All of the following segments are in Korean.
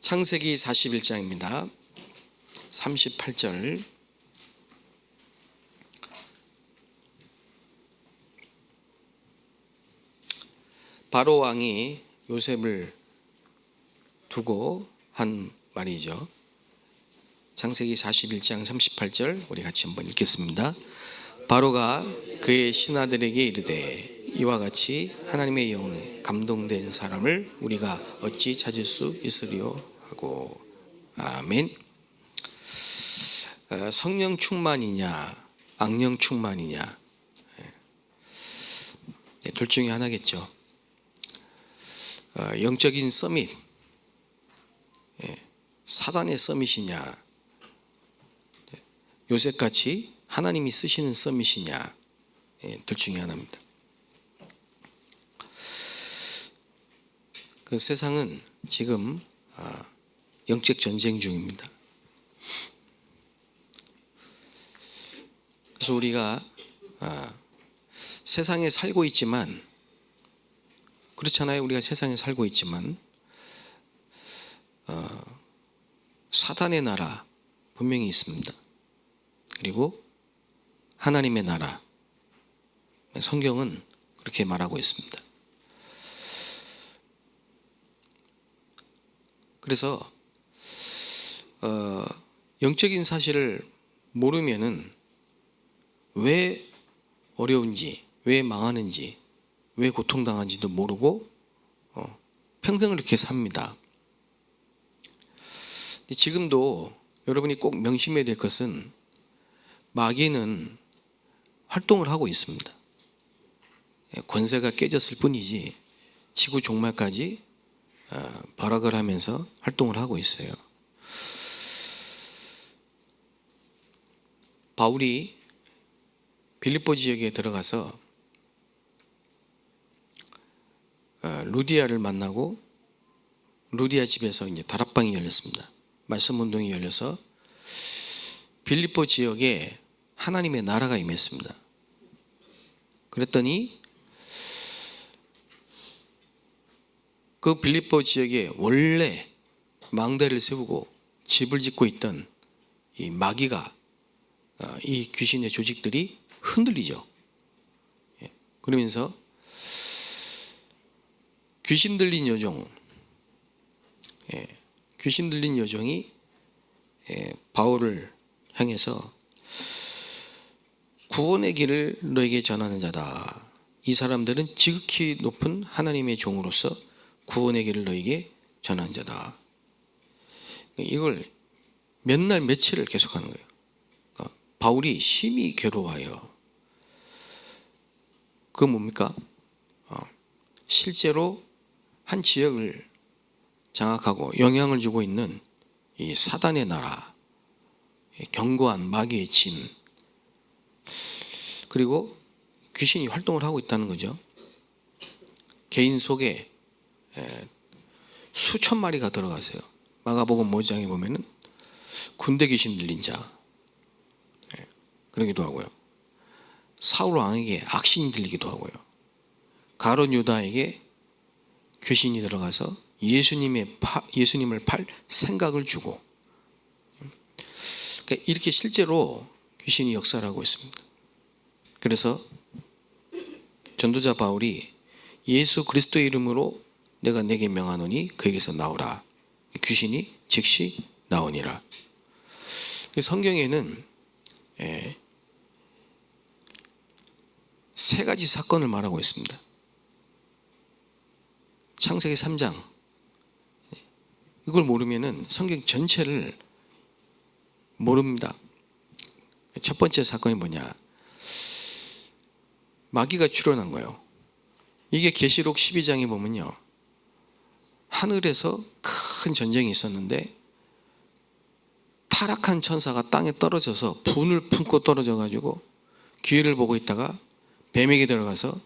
창세기 41장입니다. 38절 바로 왕이 요셉을 두고 한 말이죠. 창세기 41장 38절 우리 같이 한번 읽겠습니다. 바로가 그의 신하들에게 이르되 이와 같이 하나님의 영에 감동된 사람을 우리가 어찌 찾을 수 있으리요 하고 아멘. 어, 성령 충만이냐 악령 충만이냐 네, 둘 중에 하나겠죠. 어, 영적인 서밋 예, 사단의 서밋이냐 네, 요셉같이 하나님이 쓰시는 서밋이냐 예, 둘 중에 하나입니다. 그 세상은 지금 아, 영적 전쟁 중입니다. 그래서 우리가 아, 세상에 살고 있지만 그렇잖아요. 우리가 세상에 살고 있지만 어, 사단의 나라 분명히 있습니다. 그리고 하나님의 나라 성경은 그렇게 말하고 있습니다. 그래서 어, 영적인 사실을 모르면은 왜 어려운지, 왜 망하는지, 왜 고통당한지도 모르고 어, 평생을 이렇게 삽니다. 지금도 여러분이 꼭 명심해야 될 것은 마귀는 활동을 하고 있습니다. 예, 권세가 깨졌을 뿐이지 지구 종말까지 어, 발악을 하면서 활동을 하고 있어요. 바울이 빌립보 지역에 들어가서 어, 루디아를 만나고 루디아 집에서 이제 다락방이 열렸습니다. 말씀 운동이 열려서 빌립보 지역에 하나님의 나라가 임했습니다. 그랬더니 그 빌립보 지역에 원래 망대를 세우고 집을 짓고 있던 이 마귀가 어, 이 귀신의 조직들이 흔들리죠. 예, 그러면서 귀신 들린 여종, 예, 귀신 들린 여종이 예, 바울을 향해서 구원의 길을 너에게 전하는 자다. 이 사람들은 지극히 높은 하나님의 종으로서 구원의 길을 너에게 전하는 자다. 이걸 몇 날 며칠을 계속하는 거예요. 그러니까 바울이 심히 괴로워요. 그 뭡니까? 어, 실제로 한 지역을 장악하고 영향을 주고 있는 이 사단의 나라, 견고한 마귀의 짐, 그리고 귀신이 활동을 하고 있다는 거죠. 개인 속에 수천 마리가 들어가세요. 마가복음 5장에 보면은 군대 귀신 들린 자, 그러기도 하고요. 사울 왕에게 악신이 들리기도 하고요. 가론 유다에게 귀신이 들어가서 예수님의 파, 예수님을 팔 생각을 주고 그러니까 이렇게 실제로 귀신이 역사를 하고 있습니다. 그래서 전도자 바울이 예수 그리스도의 이름으로 내가 내게 명하노니 그에게서 나오라. 귀신이 즉시 나오니라. 성경에는 예, 세 가지 사건을 말하고 있습니다. 창세기 3장 이걸 모르면은 성경 전체를 모릅니다. 첫 번째 사건이 뭐냐? 마귀가 출현한 거예요. 이게 계시록 12장에 보면요. 하늘에서 큰 전쟁이 있었는데 타락한 천사가 땅에 떨어져서 분을 품고 떨어져 가지고 기회를 보고 있다가 뱀에게 들어가서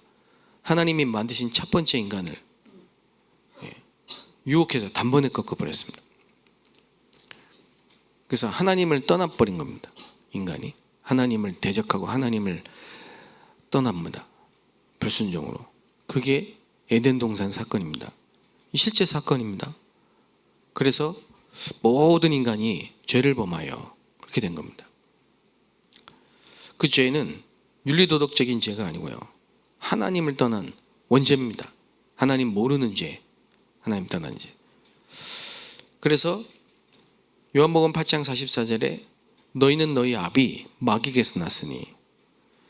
하나님이 만드신 첫 번째 인간을 유혹해서 단번에 꺾어버렸습니다. 그래서 하나님을 떠나버린 겁니다. 인간이. 하나님을 대적하고 하나님을 떠납니다. 불순종으로. 그게 에덴 동산 사건입니다. 실제 사건입니다. 그래서 모든 인간이 죄를 범하여 그렇게 된 겁니다. 그 죄는 윤리도덕적인 죄가 아니고요. 하나님을 떠난 원죄입니다. 하나님 모르는 죄, 하나님 떠난 죄. 그래서 요한복음 8장 44절에 너희는 너희 아비 마귀에게서 났으니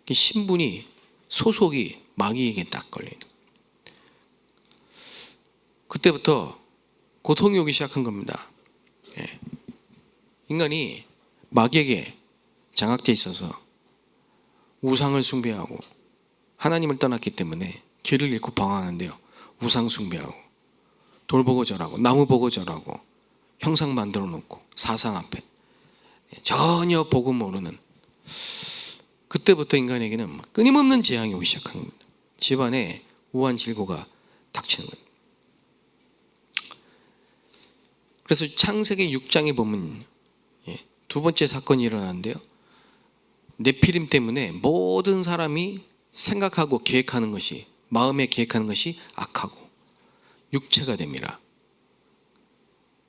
그 신분이 소속이 마귀에게 딱 걸리는 그때부터 고통이 오기 시작한 겁니다. 예. 인간이 마귀에게 장악돼 있어서 우상을 숭배하고 하나님을 떠났기 때문에 길을 잃고 방황하는데요. 우상 숭배하고 돌 보고 절하고 나무 보고 절하고 형상 만들어 놓고 사상 앞에 전혀 보고 모르는 그때부터 인간에게는 끊임없는 재앙이 오기 시작한 겁니다. 집안에 우한 질고가 닥치는 겁니다. 그래서 창세기 6장에 보면 예, 두 번째 사건이 일어나는데요. 네피림 때문에 모든 사람이 생각하고 계획하는 것이 마음에 계획하는 것이 악하고 육체가 됩니다.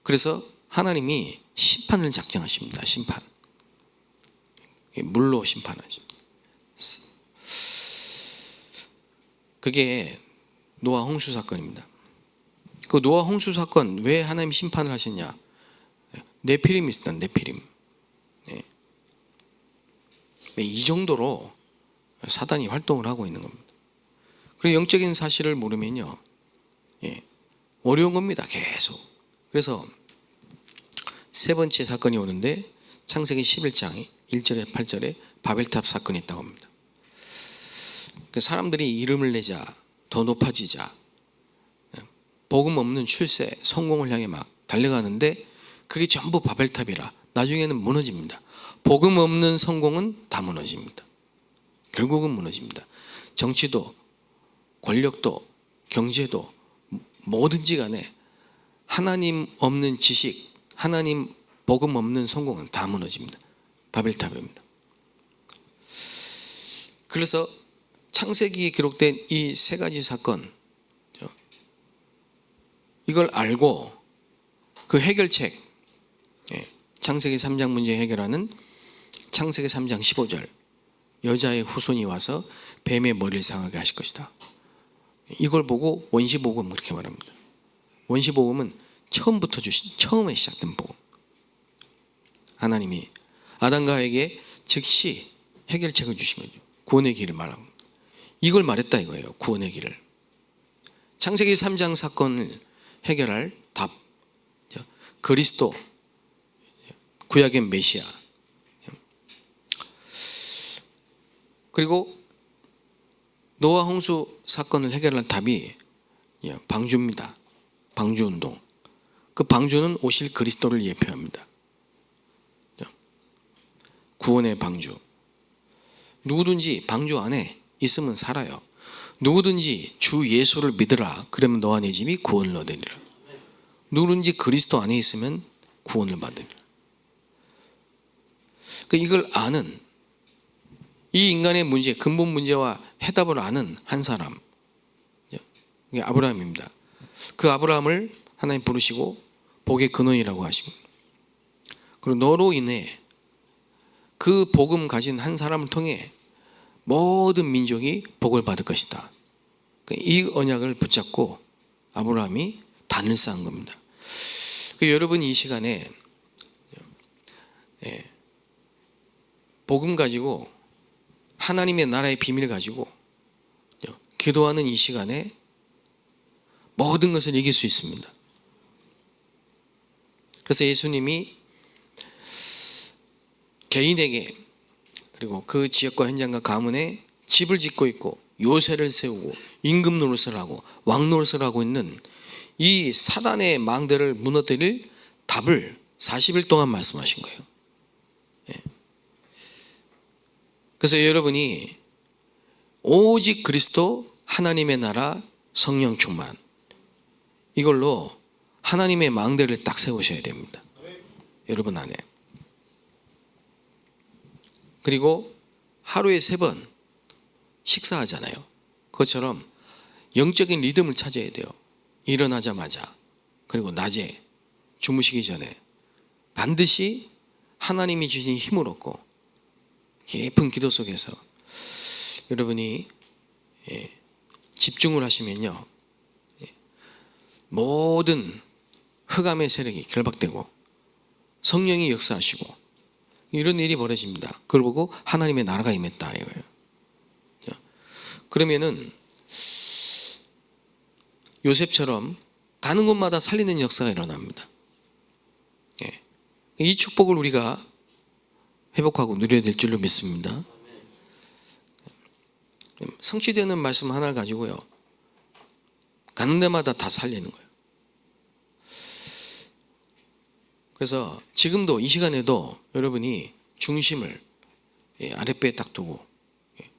그래서 하나님이 심판을 작정하십니다. 심판. 물로 심판하십니다. 그게 노아 홍수 사건입니다. 그 노아 홍수 사건 왜 하나님 심판을 하셨냐? 네피림이 있었다. 네피림. 네. 이 정도로 사단이 활동을 하고 있는 겁니다. 그리고 영적인 사실을 모르면요, 예, 어려운 겁니다. 계속. 그래서 세 번째 사건이 오는데 창세기 11장 1절에 8절에 바벨탑 사건이 있다고 합니다. 그 사람들이 이름을 내자 더 높아지자 예, 복음 없는 출세 성공을 향해 막 달려가는데 그게 전부 바벨탑이라 나중에는 무너집니다. 복음 없는 성공은 다 무너집니다. 결국은 무너집니다. 정치도 권력도 경제도 뭐든지 간에 하나님 없는 지식, 하나님 복음 없는 성공은 다 무너집니다. 바벨탑입니다. 그래서 창세기에 기록된 이 세 가지 사건 이걸 알고 그 해결책 예, 창세기 3장 문제 해결하는 창세기 3장 15절 여자의 후손이 와서 뱀의 머리를 상하게 하실 것이다. 이걸 보고 원시복음 그렇게 말합니다. 원시복음은 처음부터 주신 처음에 시작된 복음. 하나님이 아담과에게 즉시 해결책을 주신 거죠. 구원의 길을 말하고 이걸 말했다 이거예요. 구원의 길을. 창세기 3장 사건을 해결할 답. 그리스도 구약의 메시아. 그리고 노아 홍수 사건을 해결할 답이 방주입니다. 방주 운동. 그 방주는 오실 그리스도를 예표합니다. 구원의 방주. 누구든지 방주 안에 있으면 살아요. 누구든지 주 예수를 믿으라. 그러면 너와 내 집이 구원을 얻으리라. 누구든지 그리스도 안에 있으면 구원을 받으리라. 그 이걸 아는 이 인간의 문제, 근본 문제와 해답을 아는 한 사람. 이게 아브라함입니다. 그 아브라함을 하나님 부르시고 복의 근원이라고 하시고 그리고 너로 인해 그 복음 가진 한 사람을 통해 모든 민족이 복을 받을 것이다. 이 언약을 붙잡고 아브라함이 단을 쌓은 겁니다. 그 여러분 이 시간에 예, 복음 가지고 하나님의 나라의 비밀을 가지고 기도하는 이 시간에 모든 것을 이길 수 있습니다. 그래서 예수님이 개인에게 그리고 그 지역과 현장과 가문에 집을 짓고 있고 요새를 세우고 임금 노릇을 하고 왕 노릇을 하고 있는 이 사단의 망대를 무너뜨릴 답을 40일 동안 말씀하신 거예요. 예. 그래서 여러분이 오직 그리스도 하나님의 나라 성령 충만 이걸로 하나님의 망대를 딱 세우셔야 됩니다. 여러분 안에. 그리고 하루에 세 번 식사하잖아요. 그것처럼 영적인 리듬을 찾아야 돼요. 일어나자마자 그리고 낮에 주무시기 전에 반드시 하나님이 주신 힘을 얻고 깊은 기도 속에서 여러분이 예, 집중을 하시면요 예, 모든 흑암의 세력이 결박되고 성령이 역사하시고 이런 일이 벌어집니다. 그걸 보고 하나님의 나라가 임했다 이거예요. 자, 그러면은 요셉처럼 가는 곳마다 살리는 역사가 일어납니다. 예. 이 축복을 우리가 회복하고 누려야 될 줄로 믿습니다. 성취되는 말씀 하나를 가지고요. 가는 데마다 다 살리는 거예요. 그래서 지금도 이 시간에도 여러분이 중심을 예, 아랫배에 딱 두고 예,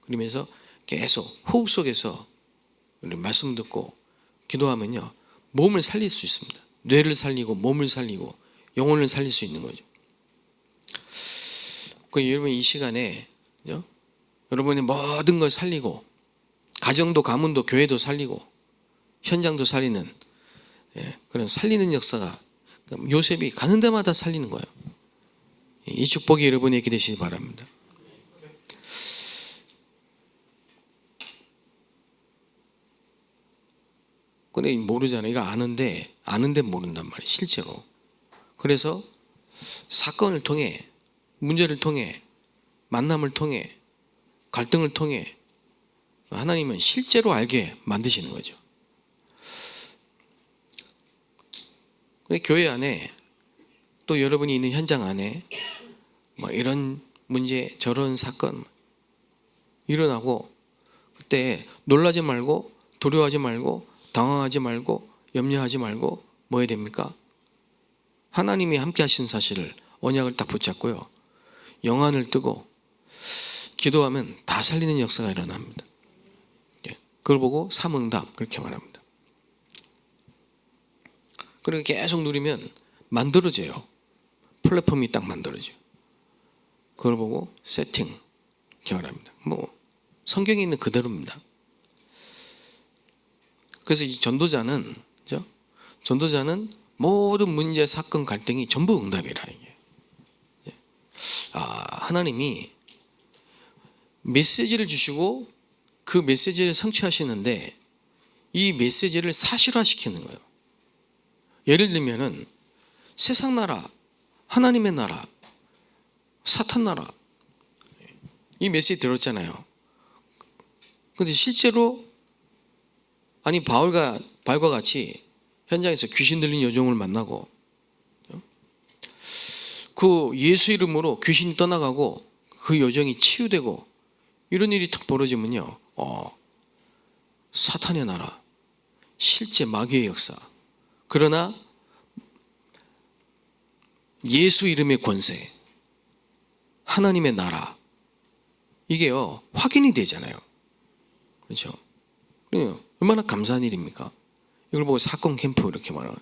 그러면서 계속 호흡 속에서 우리 말씀 듣고 기도하면요 몸을 살릴 수 있습니다. 뇌를 살리고 몸을 살리고 영혼을 살릴 수 있는 거죠. 그 여러분 이 시간에 그죠? 여러분이 모든 걸 살리고 가정도 가문도 교회도 살리고 현장도 살리는 예, 그런 살리는 역사가 요셉이 가는 데마다 살리는 거예요. 이 축복이 여러분에게 되시기 바랍니다. 근데 모르잖아요. 이거 아는데 아는데 모른단 말이에요. 실제로. 그래서 사건을 통해 문제를 통해 만남을 통해 갈등을 통해 하나님은 실제로 알게 만드시는 거죠. 교회 안에 또 여러분이 있는 현장 안에 뭐 이런 문제 저런 사건 일어나고 그때 놀라지 말고 두려워하지 말고 당황하지 말고 염려하지 말고 뭐 해야 됩니까? 하나님이 함께 하신 사실을 언약을 딱 붙잡고요. 영안을 뜨고 기도하면 다 살리는 역사가 일어납니다. 예, 그걸 보고 삼응답 그렇게 말합니다. 그리고 계속 누리면 만들어져요. 플랫폼이 딱 만들어져요. 그걸 보고 세팅 결합니다. 뭐 성경에 있는 그대로입니다. 그래서 이 전도자는 그죠? 전도자는 모든 문제, 사건, 갈등이 전부 응답이라 이게. 아 하나님이 메시지를 주시고 그 메시지를 성취하시는데 이 메시지를 사실화시키는 거예요. 예를 들면은 세상 나라, 하나님의 나라, 사탄 나라 이 메시지 들었잖아요. 근데 실제로 아니 바울과 발과 같이 현장에서 귀신 들린 여종을 만나고 그 예수 이름으로 귀신이 떠나가고 그 여정이 치유되고 이런 일이 탁 벌어지면요. 어, 사탄의 나라, 실제 마귀의 역사. 그러나 예수 이름의 권세, 하나님의 나라, 이게요, 확인이 되잖아요. 그렇죠? 그래요. 얼마나 감사한 일입니까? 이걸 보고 사건 캠프 이렇게 말하는.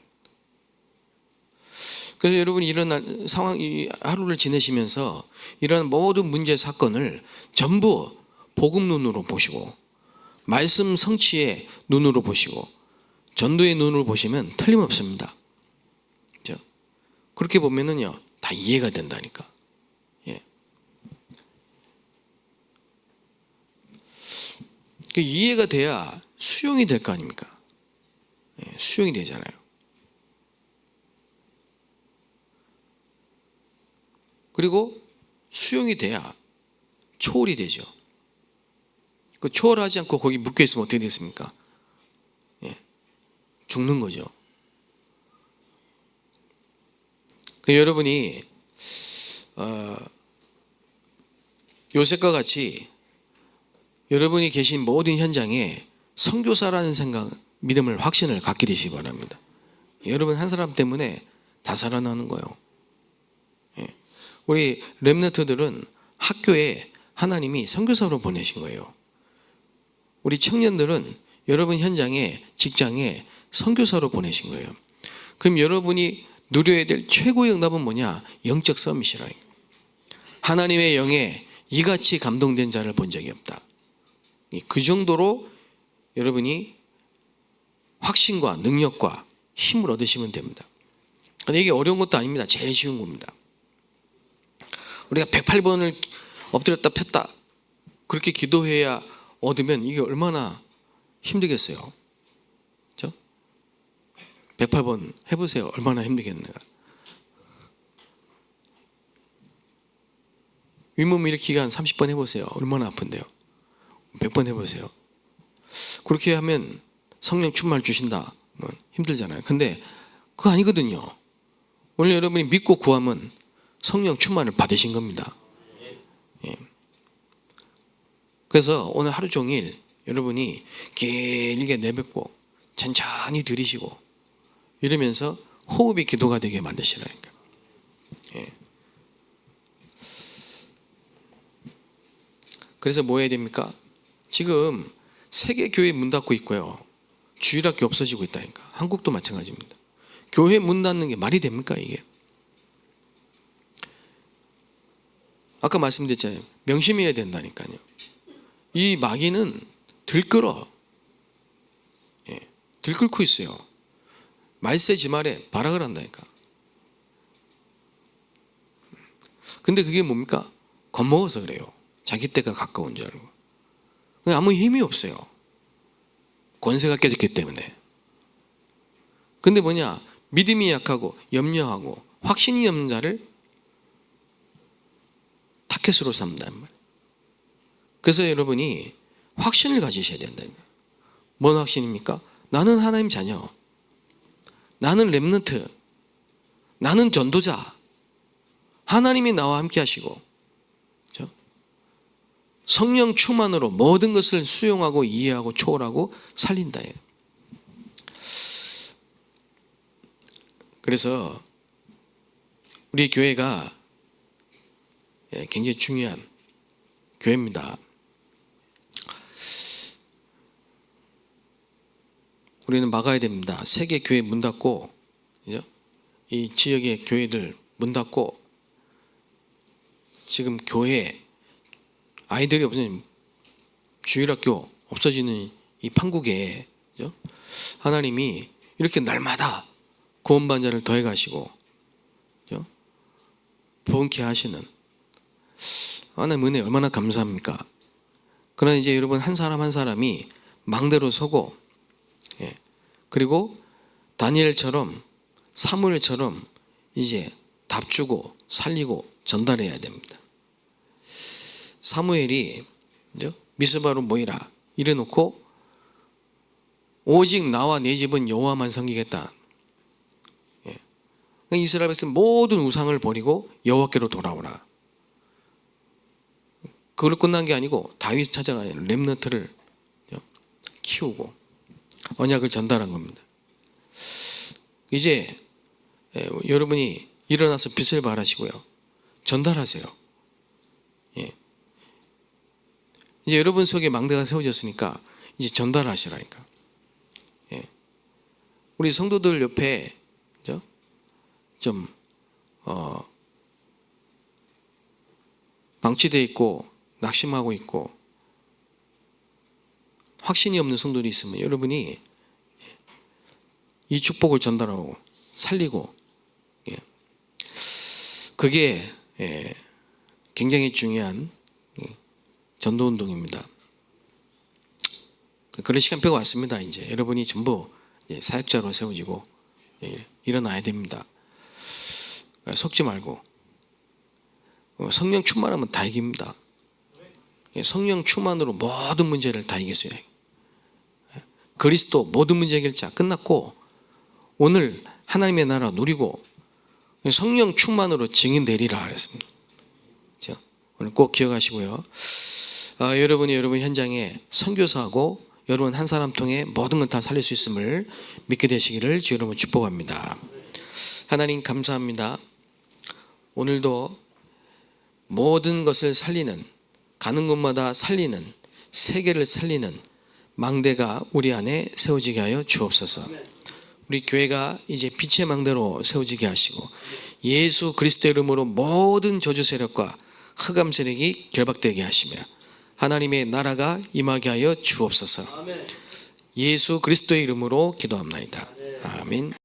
그래서 여러분이 이런 날, 상황, 이 하루를 지내시면서 이런 모든 문제 사건을 전부 복음 눈으로 보시고, 말씀 성취의 눈으로 보시고, 전도의 눈으로 보시면 틀림없습니다. 그렇죠? 그렇게 보면은요, 다 이해가 된다니까. 예. 그 이해가 돼야 수용이 될 거 아닙니까? 예, 수용이 되잖아요. 그리고 수용이 돼야 초월이 되죠. 그 초월하지 않고 거기 묶여 있으면 어떻게 됐습니까? 예, 죽는 거죠. 그 여러분이 어, 요셉과 같이 여러분이 계신 모든 현장에 선교사라는 생각, 믿음을 확신을 갖게 되시기 바랍니다. 여러분 한 사람 때문에 다 살아나는 거예요. 예. 우리 렘너트들은 학교에 하나님이 선교사로 보내신 거예요. 우리 청년들은 여러분 현장에 직장에 선교사로 보내신 거예요. 그럼 여러분이 누려야 될 최고의 응답은 뭐냐? 영적 서밋이라. 하나님의 영에 이같이 감동된 자를 본 적이 없다. 그 정도로 여러분이 확신과 능력과 힘을 얻으시면 됩니다. 근데 이게 어려운 것도 아닙니다. 제일 쉬운 겁니다. 우리가 108번을 엎드렸다 폈다 그렇게 기도해야 얻으면 이게 얼마나 힘들겠어요. 그죠? 108번 해보세요. 얼마나 힘들겠네요. 윗몸 일으키기 한 30번 해보세요. 얼마나 아픈데요. 100번 해보세요. 그렇게 하면 성령 충만을 주신다. 뭐 힘들잖아요. 근데 그거 아니거든요. 오늘 여러분이 믿고 구하면 성령 충만을 받으신 겁니다. 예. 그래서 오늘 하루 종일 여러분이 길게 내뱉고 천천히 들이시고 이러면서 호흡이 기도가 되게 만드시라니까. 예. 그래서 뭐 해야 됩니까? 지금 세계 교회 문 닫고 있고요. 주일학교 없어지고 있다니까. 한국도 마찬가지입니다. 교회 문 닫는 게 말이 됩니까 이게? 아까 말씀드렸잖아요. 명심해야 된다니까요. 이 마귀는 들끓어. 예, 들끓고 있어요. 말세 지말에 발악을 한다니까. 근데 그게 뭡니까? 겁먹어서 그래요. 자기 때가 가까운 줄 알고. 그냥 아무 힘이 없어요. 권세가 깨졌기 때문에. 근데 뭐냐? 믿음이 약하고 염려하고 확신이 없는 자를 타켓으로 삼는단 말이에요. 그래서 여러분이 확신을 가지셔야 된다. 뭔 확신입니까? 나는 하나님 자녀. 나는 렘넌트. 나는 전도자. 하나님이 나와 함께 하시고? 성령 충만으로 모든 것을 수용하고 이해하고 초월하고 살린다. 그래서 우리 교회가 예, 굉장히 중요한 교회입니다. 우리는 막아야 됩니다. 세계 교회 문 닫고? 이 지역의 교회들 문 닫고 지금 교회 아이들이 없어진 주일학교 없어지는 이 판국에 그죠? 하나님이 이렇게 날마다 구원반자를 더해 가시고 그죠? 부흥케 하시는 하나님 은혜 얼마나 감사합니까? 그러나 이제 여러분 한 사람 한 사람이 망대로 서고 예. 그리고 다니엘처럼 사무엘처럼 이제 답 주고 살리고 전달해야 됩니다. 사무엘이? 미스바로 모이라 이래놓고 오직 나와 내 집은 여호와만 섬기겠다. 예. 그러니까 이스라엘 백성 모든 우상을 버리고 여호와께로 돌아오라. 그걸로 끝난 게 아니고 다윗 찾아가 렘너트를 키우고 언약을 전달한 겁니다. 이제 예, 여러분이 일어나서 빛을 발하시고요. 전달하세요. 예. 이제 여러분 속에 망대가 세워졌으니까 이제 전달하시라니까. 예. 우리 성도들 옆에 그죠? 좀 어, 방치돼 있고 낙심하고 있고 확신이 없는 성도들이 있으면 여러분이 이 축복을 전달하고 살리고 예. 그게 예, 굉장히 중요한 예, 전도 운동입니다. 그런 시간표가 왔습니다. 이제 여러분이 전부 예, 사역자로 세워지고 예, 일어나야 됩니다. 속지 말고 어, 성령 충만하면 다 이깁니다. 예, 성령 충만으로 모든 문제를 다. 예, 그리스도 모든 문제 해결자 끝났고 오늘 하나님의 나라 누리고 성령 충만으로 증인 되리라 그랬습니다. 오늘 꼭 기억하시고요. 아, 여러분이 여러분 현장에 선교사하고 여러분 한 사람 통해 모든 걸 다 살릴 수 있음을 믿게 되시기를 주 여러분 축복합니다. 하나님 감사합니다. 오늘도 모든 것을 살리는 가는 곳마다 살리는 세계를 살리는 망대가 우리 안에 세워지게 하여 주옵소서. 우리 교회가 이제 빛의 망대로 세워지게 하시고 예수 그리스도 이름으로 모든 저주 세력과 흑암 세력이 결박되게 하시며 하나님의 나라가 임하게 하여 주옵소서. 예수 그리스도의 이름으로 기도합나이다. 아멘.